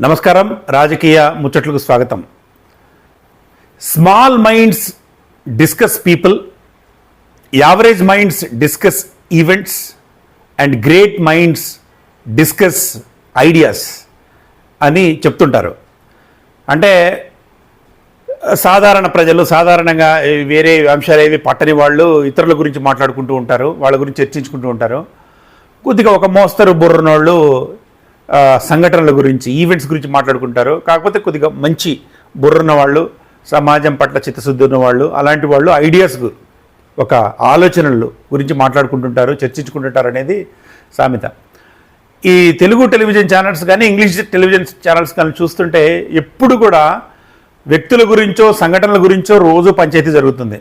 నమస్కారం. రాజకీయ ముచ్చట్లకు స్వాగతం. Small minds discuss people average minds discuss events and great minds discuss ideas అని చెప్తుంటారు. అంటే సాధారణ ప్రజలు సాధారణంగా వేరే అంశాలు ఏవి పట్టని వాళ్ళు ఇతరుల గురించి మాట్లాడుకుంటూ ఉంటారు వాళ్ళ గురించి చర్చించుకుంటూ ఉంటారు. కొద్దిగా ఒక మోస్తరు బుర్రనోళ్ళు సంఘటనల గురించి ఈవెంట్స్ గురించి మాట్లాడుకుంటారు. కాకపోతే కొద్దిగా మంచి బుర్రున్న వాళ్ళు సమాజం పట్ల చిత్తశుద్ధి ఉన్న వాళ్ళు అలాంటి వాళ్ళు ఐడియాస్ ఒక ఆలోచనలు గురించి మాట్లాడుకుంటుంటారు చర్చించుకుంటుంటారు అనేది సామెత. ఈ తెలుగు టెలివిజన్ ఛానల్స్ కానీ ఇంగ్లీష్ టెలివిజన్ ఛానల్స్ కానీ చూస్తుంటే ఎప్పుడు కూడా వ్యక్తుల గురించో సంఘటనల గురించో రోజు పంచాయతీ జరుగుతుంది.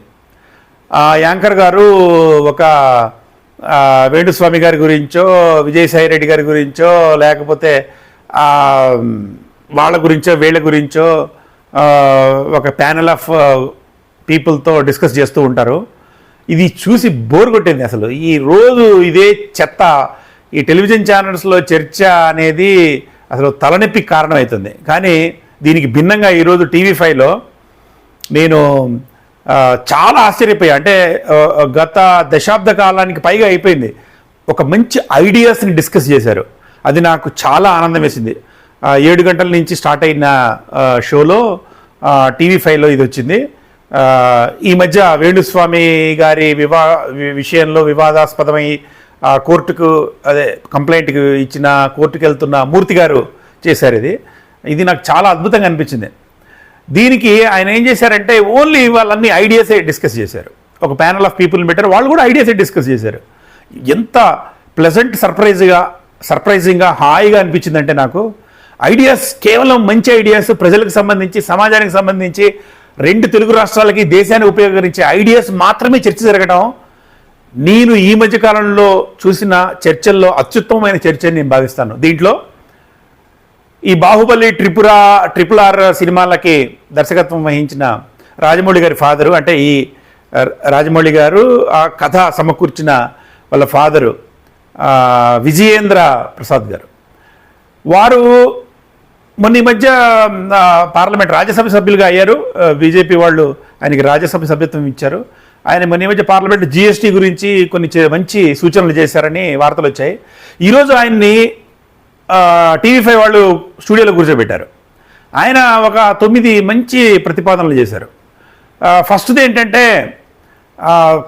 ఆ యాంకర్ గారు ఒక వేణుస్వామి గారి గురించో విజయసాయి రెడ్డి గారి గురించో లేకపోతే వాళ్ళ గురించో వీళ్ళ గురించో ఒక ప్యానల్ ఆఫ్ పీపుల్తో డిస్కస్ చేస్తూ ఉంటారు. ఇది చూసి బోర్ కొట్టింది అసలు. ఈ రోజు ఇదే చెత్త ఈ టెలివిజన్ ఛానల్స్లో చర్చ అనేది అసలు తలనొప్పి కారణమవుతుంది కానీ దీనికి భిన్నంగా ఈరోజు టీవీ ఫైవ్లో నేను చాలా ఆశ్చర్యపోయాయి అంటే గత దశాబ్ద కాలానికి పైగా అయిపోయింది. ఒక మంచి ఐడియాస్ని డిస్కస్ చేశారు. అది నాకు చాలా ఆనందం వేసింది. ఏడు గంటల నుంచి స్టార్ట్ అయిన షోలో టీవీ ఫైవ్లో ఇది వచ్చింది. ఈ మధ్య వేణుస్వామి గారి వివా విషయంలో వివాదాస్పదమై కోర్టుకు అదే కంప్లైంట్కి ఇచ్చిన కోర్టుకు వెళ్తున్న మూర్తి గారు చేశారు ఇది. ఇది నాకు చాలా అద్భుతంగా అనిపించింది. దీనికి ఆయన ఏం చేశారంటే ఓన్లీ వాళ్ళన్ని ఐడియాసే డిస్కస్ చేశారు. ఒక ప్యానల్ ఆఫ్ పీపుల్ని పెట్టారు. వాళ్ళు కూడా ఐడియాసే డిస్కస్ చేశారు. ఎంత ప్లెజెంట్ సర్ప్రైజ్గా సర్ప్రైజింగ్గా హాయిగా అనిపించిందంటే నాకు ఐడియాస్ కేవలం మంచి ఐడియాస్ ప్రజలకు సంబంధించి సమాజానికి సంబంధించి రెండు తెలుగు రాష్ట్రాలకి దేశాన్ని ఉపయోగించే ఐడియాస్ మాత్రమే చర్చ జరగడం నేను ఈ మధ్యకాలంలో చూసిన చర్చల్లో అత్యుత్తమమైన చర్చ అని నేను భావిస్తాను. దీంట్లో ఈ బాహుబలి ట్రిపురా ట్రిపుల్ ఆర్ సినిమాలకి దర్శకత్వం వహించిన రాజమౌళి గారి ఫాదరు అంటే ఈ రాజమౌళి గారు ఆ కథ సమకూర్చిన వాళ్ళ ఫాదరు విజయేంద్ర ప్రసాద్ గారు. వారు మొన్న ఈ మధ్య పార్లమెంట్ రాజ్యసభ సభ్యులుగా అయ్యారు. బీజేపీ వాళ్ళు ఆయనకి రాజ్యసభ సభ్యత్వం ఇచ్చారు. ఆయన మొన్న ఈ మధ్య పార్లమెంట్ జీఎస్టీ గురించి కొన్ని మంచి సూచనలు చేశారని వార్తలు వచ్చాయి. ఈరోజు ఆయన్ని టీవీ ఫైవ్ వాళ్ళు స్టూడియోలో కూర్చోబెట్టారు. ఆయన ఒక తొమ్మిది మంచి ప్రతిపాదనలు చేశారు. ఫస్ట్ది ఏంటంటే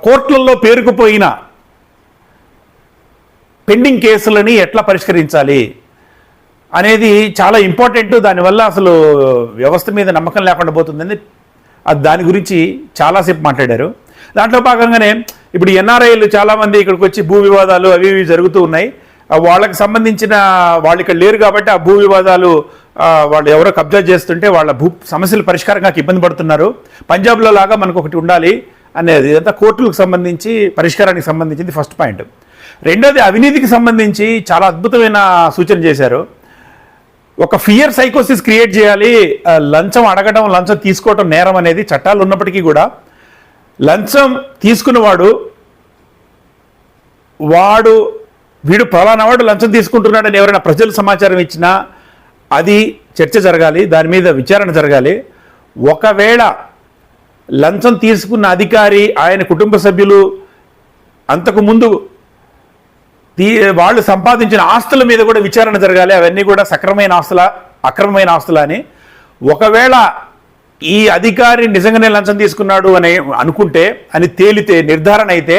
కోర్టులలో పేరుకుపోయిన పెండింగ్ కేసులని ఎట్లా పరిష్కరించాలి అనేది చాలా ఇంపార్టెంట్. దానివల్ల అసలు వ్యవస్థ మీద నమ్మకం లేకుండా పోతుందని అది దాని గురించి చాలాసేపు మాట్లాడారు. దాంట్లో భాగంగానే ఇప్పుడు ఎన్ఆర్ఐలు చాలామంది ఇక్కడికి వచ్చి భూ వివాదాలు అవి ఇవి జరుగుతూ ఉన్నాయి. వాళ్ళకి సంబంధించిన వాళ్ళు ఇక్కడ లేరు కాబట్టి ఆ భూ వివాదాలు వాళ్ళు ఎవరో కబ్జా చేస్తుంటే వాళ్ళ భూ సమస్యల పరిష్కారంగా ఇబ్బంది పడుతున్నారు. పంజాబ్లో లాగా మనకు ఒకటి ఉండాలి అనేది ఇదంతా కోర్టులకు సంబంధించి పరిష్కారానికి సంబంధించింది ఫస్ట్ పాయింట్. రెండోది అవినీతికి సంబంధించి చాలా అద్భుతమైన సూచన చేశారు. ఒక ఫియర్ సైకోసిస్ క్రియేట్ చేయాలి లంచం అడగడం లంచం తీసుకోవడం నేరం అనేది చట్టాలు ఉన్నప్పటికీ కూడా లంచం తీసుకున్నవాడు వాడు వీడు ఫలానా వాడు లంచం తీసుకుంటున్నాడని ఎవరైనా ప్రజలు సమాచారం ఇచ్చినా అది చర్చ జరగాలి దాని మీద విచారణ జరగాలి. ఒకవేళ లంచం తీసుకున్న అధికారి ఆయన కుటుంబ సభ్యులు అంతకు ముందు తీ వాళ్ళు సంపాదించిన ఆస్తుల మీద కూడా విచారణ జరగాలి. అవన్నీ కూడా సక్రమైన ఆస్తుల అక్రమమైన ఆస్తుల అని. ఒకవేళ ఈ అధికారి నిజంగానే లంచం తీసుకున్నాడు అని అనుకుంటే అని తేలితే నిర్ధారణ అయితే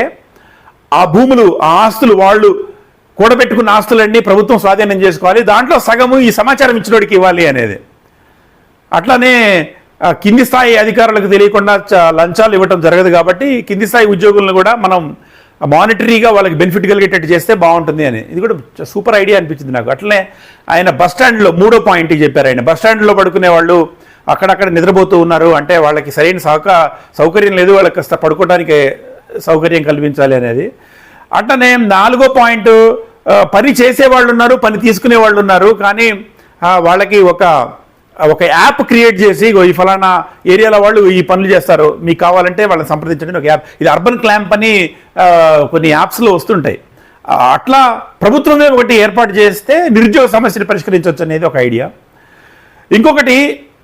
ఆ భూములు ఆ ఆస్తులు వాళ్ళు కూడబెట్టుకున్న ఆస్తులన్నీ ప్రభుత్వం స్వాధీనం చేసుకోవాలి. దాంట్లో సగము ఈ సమాచారం ఇచ్చినోడికి ఇవ్వాలి అనేది. అట్లానే కింది స్థాయి అధికారులకు తెలియకుండా లంచాలు ఇవ్వటం జరగదు కాబట్టి కింది స్థాయి ఉద్యోగులను కూడా మనం మానిటరీగా వాళ్ళకి బెనిఫిట్ కలిగేటట్టు చేస్తే బాగుంటుంది అని. ఇది కూడా సూపర్ ఐడియా అనిపించింది నాకు. అట్లనే ఆయన బస్ స్టాండ్లో మూడో పాయింట్ చెప్పారు ఆయన. బస్ స్టాండ్లో పడుకునే వాళ్ళు అక్కడక్కడ నిద్రపోతూ ఉన్నారు అంటే వాళ్ళకి సరైన సౌక సౌకర్యం లేదు. వాళ్ళకి పడుకోవడానికి సౌకర్యం కల్పించాలి అనేది. అట్లనే నాలుగో పాయింట్ పని చేసే వాళ్ళు ఉన్నారు పని తీసుకునే వాళ్ళు ఉన్నారు కానీ వాళ్ళకి ఒక ఒక యాప్ క్రియేట్ చేసి ఈ ఫలానా ఏరియాలో వాళ్ళు ఈ పనులు చేస్తారు మీకు కావాలంటే వాళ్ళని సంప్రదించండి ఒక యాప్. ఇది అర్బన్ క్లాంప్ అని కొన్ని యాప్స్లో వస్తుంటాయి. అట్లా ప్రభుత్వమే ఒకటి ఏర్పాటు చేస్తే నిరుద్యోగ సమస్యను పరిష్కరించవచ్చు అనేది ఒక ఐడియా. ఇంకొకటి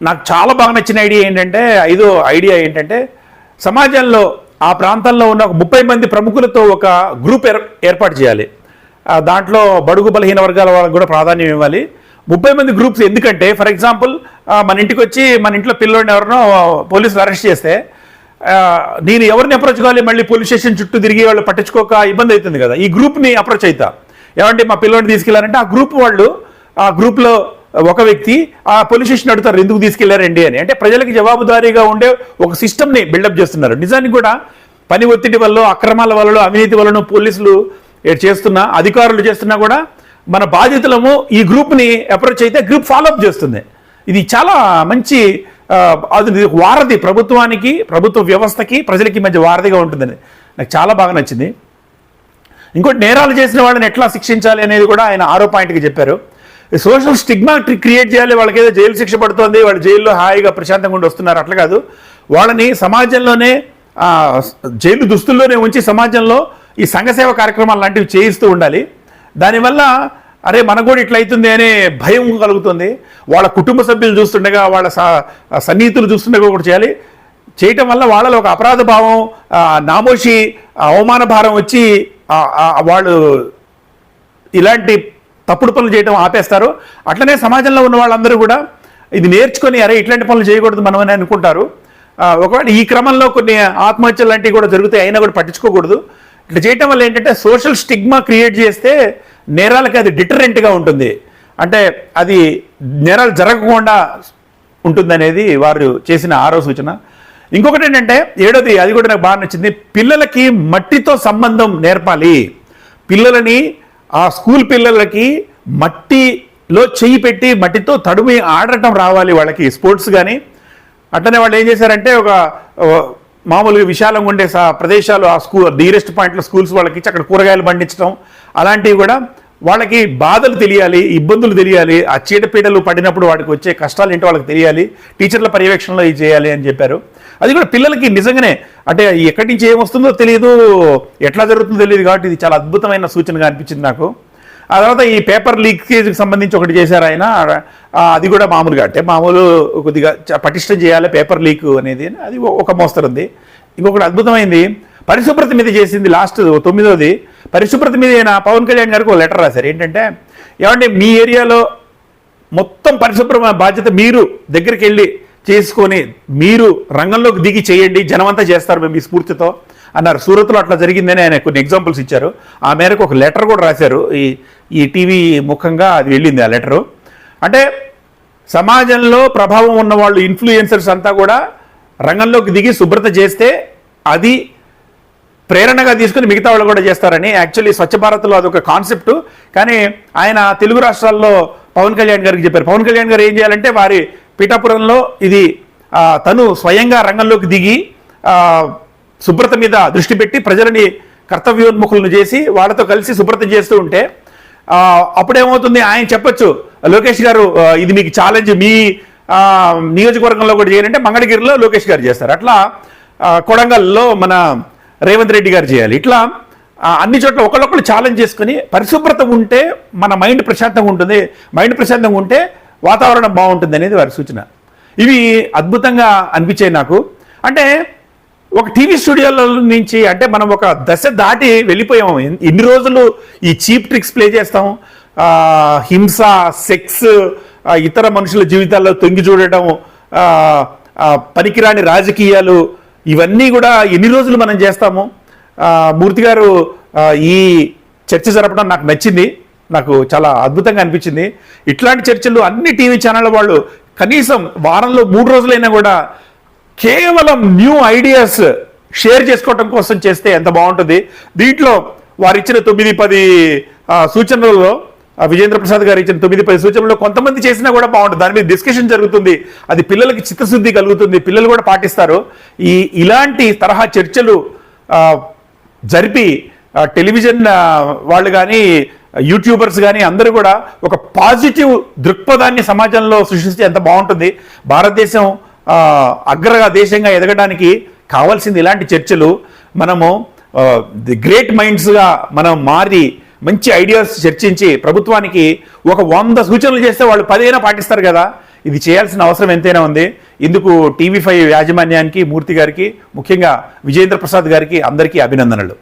నాకు చాలా బాగా నచ్చిన ఐడియా ఏంటంటే ఐదో ఐడియా ఏంటంటే సమాజంలో ఆ ప్రాంతంలో ఉన్న ఒక ముప్పై మంది ప్రముఖులతో ఒక గ్రూప్ ఏర్ ఏర్పాటు చేయాలి. దాంట్లో బడుగు బలహీన వర్గాల వాళ్ళకి కూడా ప్రాధాన్యం ఇవ్వాలి. ముప్పై మంది గ్రూప్స్ ఎందుకంటే ఫర్ ఎగ్జాంపుల్ మన ఇంటికి వచ్చి మన ఇంట్లో పిల్లోడిని ఎవరినో పోలీసులు అరెస్ట్ చేస్తే నేను ఎవరిని అప్రోచ్ కావాలి మళ్ళీ పోలీస్ స్టేషన్ చుట్టూ తిరిగి వాళ్ళు పట్టించుకోక ఇబ్బంది అవుతుంది కదా. ఈ గ్రూప్ని అప్రోచ్ అవుతా. ఏమంటే మా పిల్లోడిని తీసుకెళ్ళారంటే ఆ గ్రూప్ వాళ్ళు ఆ గ్రూప్లో ఒక వ్యక్తి ఆ పోలీస్ స్టేషన్ అడుగుతారు ఎందుకు తీసుకెళ్ళారండి? అని. అంటే ప్రజలకు జవాబుదారీగా ఉండే ఒక సిస్టమ్ని బిల్డప్ చేస్తున్నారు. నిజానికి కూడా పని ఒత్తిడి వల్ల అక్రమాల వల్ల అవినీతి వలన పోలీసులు చేస్తున్నా అధికారులు చేస్తున్నా కూడా మన బాధితులము ఈ గ్రూప్ని అప్రోచ్ అయితే గ్రూప్ ఫాలోఅప్ చేస్తుంది. ఇది చాలా మంచి అది వారధి ప్రభుత్వానికి ప్రభుత్వ వ్యవస్థకి ప్రజలకి మధ్య వారధిగా ఉంటుందని. నాకు చాలా బాగా నచ్చింది. ఇంకోటి నేరాలు చేసిన వాళ్ళని ఎట్లా శిక్షించాలి అనేది కూడా ఆయన ఆరో పాయింట్కి చెప్పారు. సోషల్ స్టిగ్మా క్రియేట్ చేయాలి వాళ్ళకి ఏదో జైలు శిక్ష పడుతుంది వాళ్ళు జైల్లో హాయిగా ప్రశాంతంగా ఉండి వస్తున్నారు అట్లా కాదు. వాళ్ళని సమాజంలోనే జైలు దుస్తుల్లోనే ఉంచి సమాజంలో ఈ సంఘసేవ కార్యక్రమాలు లాంటివి చేయిస్తూ ఉండాలి. దానివల్ల అరే మనకు కూడా ఇట్లయితుంది అనే భయం కలుగుతుంది. వాళ్ళ కుటుంబ సభ్యులు చూస్తుండగా వాళ్ళ స- సన్నిహితులు చూస్తుండగా కూడా చేయాలి. చేయటం వల్ల వాళ్ళలో ఒక అపరాధ భావం నామోషి అవమాన భారం వచ్చి వాళ్ళు ఇలాంటి తప్పుడు పనులు చేయడం ఆపేస్తారు. అట్లనే సమాజంలో ఉన్న వాళ్ళందరూ కూడా ఇది నేర్చుకొని అరే ఇట్లాంటి పనులు చేయకూడదు మనం అని అనుకుంటారు ఒకవేళ ఈ క్రమంలో కొన్ని ఆత్మహత్యలు లాంటివి కూడా జరుగుతాయి అయినా కూడా పట్టించుకోకూడదు. ఇట్లా చేయటం వల్ల ఏంటంటే సోషల్ స్టిగ్మా క్రియేట్ చేస్తే నేరాలకి అది డిటరెంట్గా ఉంటుంది. అంటే అది నేరాలు జరగకుండా ఉంటుందనేది వారు చేసిన ఆరో సూచన. ఇంకొకటి ఏంటంటే ఏడోది అది కూడా నాకు బాగా నచ్చింది పిల్లలకి మట్టితో సంబంధం నేర్పాలి. పిల్లలని ఆ స్కూల్ పిల్లలకి మట్టిలో చెయ్యి పెట్టి మట్టితో తడుమి ఆడటం రావాలి వాళ్ళకి స్పోర్ట్స్ కానీ అట్లనే వాళ్ళు ఏం చేశారంటే ఒక మామూలుగా విశాలంగా ఉండే ప్రదేశాలు ఆ స్కూల్ నియరెస్ట్ పాయింట్లో స్కూల్స్ వాళ్ళకి ఇచ్చి అక్కడ కూరగాయలు పండించడం అలాంటివి కూడా వాళ్ళకి బాధలు తెలియాలి ఇబ్బందులు తెలియాలి ఆ చీడపీడలు పడినప్పుడు వాడికి వచ్చే కష్టాలు ఏంటో వాళ్ళకి తెలియాలి టీచర్ల పర్యవేక్షణలో ఇది చేయాలి అని చెప్పారు. అది కూడా పిల్లలకి నిజంగానే అంటే ఎక్కడి నుంచి ఏమొస్తుందో తెలియదు ఎట్లా జరుగుతుందో తెలియదు కాబట్టి ఇది చాలా అద్భుతమైన సూచనగా అనిపించింది నాకు. ఆ తర్వాత ఈ పేపర్ లీకేజ్కి సంబంధించి ఒకటి చేశారు ఆయన. అది కూడా మామూలుగా అంటే మామూలు కొద్దిగా చ- పటిష్టం చేయాలి పేపర్ లీక్ అనేది అది ఒక మోస్తరు ఉంది. ఇంకొకటి అద్భుతమైంది పరిశుభ్రత మీద చేసింది లాస్ట్ తొమ్మిదోది. పరిశుభ్రత మీద ఆయన పవన్ కళ్యాణ్ గారికి ఒక లెటర్ రాశారు. ఏంటంటే ఏమంటే మీ ఏరియాలో మొత్తం పరిశుభ్రమైన బాధ్యత మీరు దగ్గరికి వెళ్ళి చేసుకొని మీరు రంగంలోకి దిగి చేయండి జనమంతా చేస్తారు మేము ఈ స్ఫూర్తితో అన్నారు. సూరత్లో అట్లా జరిగిందని ఆయన కొన్ని ఎగ్జాంపుల్స్ ఇచ్చారు. ఆ మేరకు ఒక లెటర్ కూడా రాశారు. ఈ ఈ టీవీ ముఖంగా అది వెళ్ళింది ఆ లెటరు. అంటే సమాజంలో ప్రభావం ఉన్న వాళ్ళు ఇన్ఫ్లుయెన్సర్స్ అంతా కూడా రంగంలోకి దిగి శుభ్రత చేస్తే అది ప్రేరణగా తీసుకుని మిగతా వాళ్ళు కూడా చేస్తారని యాక్చువల్లీ స్వచ్ఛ భారత్లో అదొక కాన్సెప్ట్. కానీ ఆయన తెలుగు రాష్ట్రాల్లో పవన్ కళ్యాణ్ గారికి చెప్పారు. పవన్ కళ్యాణ్ గారు ఏం చేయాలంటే వారి పీఠాపురంలో ఇది తను స్వయంగా రంగంలోకి దిగి శుభ్రత మీద దృష్టి పెట్టి ప్రజలని కర్తవ్యోన్ముఖులను చేసి వాళ్ళతో కలిసి శుభ్రత చేస్తూ ఉంటే అప్పుడేమవుతుంది? ఆయన చెప్పొచ్చు. లోకేష్ గారు ఇది మీకు ఛాలెంజ్ మీ నియోజకవర్గంలో కూడా చేయాలంటే మంగళగిరిలో లోకేష్ గారు చేస్తారు. అట్లా కొడంగల్లో మన రేవంత్ రెడ్డి గారు చేయాలి. ఇట్లా అన్ని చోట్ల ఒకళ్ళొకళ్ళు ఛాలెంజ్ చేసుకుని పరిశుభ్రత ఉంటే మన మైండ్ ప్రశాంతంగా ఉంటుంది. మైండ్ ప్రశాంతంగా ఉంటే వాతావరణం బాగుంటుంది అనేది వారి సూచన. ఇవి అద్భుతంగా అనిపించాయి నాకు. అంటే ఒక టీవీ స్టూడియోల నుంచి అంటే మనం ఒక దశ దాటి వెళ్ళిపోయాము. ఎన్ని రోజులు ఈ చీప్ ట్రిక్స్ ప్లే చేస్తాం? హింస సెక్స్ ఇతర మనుషుల జీవితాల్లో తొంగి చూడటం పనికిరాని రాజకీయాలు ఇవన్నీ కూడా ఎన్ని రోజులు మనం చేస్తాము? మూర్తి గారు ఈ చర్చ జరపడం నాకు నచ్చింది. నాకు చాలా అద్భుతంగా అనిపించింది. ఇట్లాంటి చర్చలు అన్ని టీవీ ఛానళ్ళ వాళ్ళు కనీసం వారంలో మూడు రోజులైనా కూడా కేవలం న్యూ ఐడియాస్ షేర్ చేసుకోవటం కోసం చేస్తే ఎంత బాగుంటుంది? దీంట్లో వారు ఇచ్చిన తొమ్మిది పది సూచనలలో విజేంద్ర ప్రసాద్ గారు ఇచ్చిన తొమ్మిది పది సూచనలు కొంతమంది చేసినా కూడా బాగుంటుంది. దాని మీద డిస్కషన్ జరుగుతుంది. అది పిల్లలకి చిత్తశుద్ధి కలుగుతుంది. పిల్లలు కూడా పాటిస్తారు. ఈ ఇలాంటి తరహా చర్చలు జరిపి టెలివిజన్ వాళ్ళు కానీ యూట్యూబర్స్ కానీ అందరూ కూడా ఒక పాజిటివ్ దృక్పథాన్ని సమాజంలో సృష్టిస్తే ఎంత బాగుంటుంది. భారతదేశం అగ్ర దేశంగా ఎదగడానికి కావాల్సింది ఇలాంటి చర్చలు మనము ది గ్రేట్ మైండ్స్గా మనం మారి మంచి ఐడియాస్ చర్చించి ప్రభుత్వానికి ఒక వంద సూచనలు చేస్తే వాళ్ళు పదైనా పాటిస్తారు కదా? ఇది చేయాల్సిన అవసరం ఎంతైనా ఉంది. ఇందుకు టీవీ ఫైవ్ యాజమాన్యానికి మూర్తి గారికి ముఖ్యంగా విజేంద్ర ప్రసాద్ గారికి అందరికీ అభినందనలు.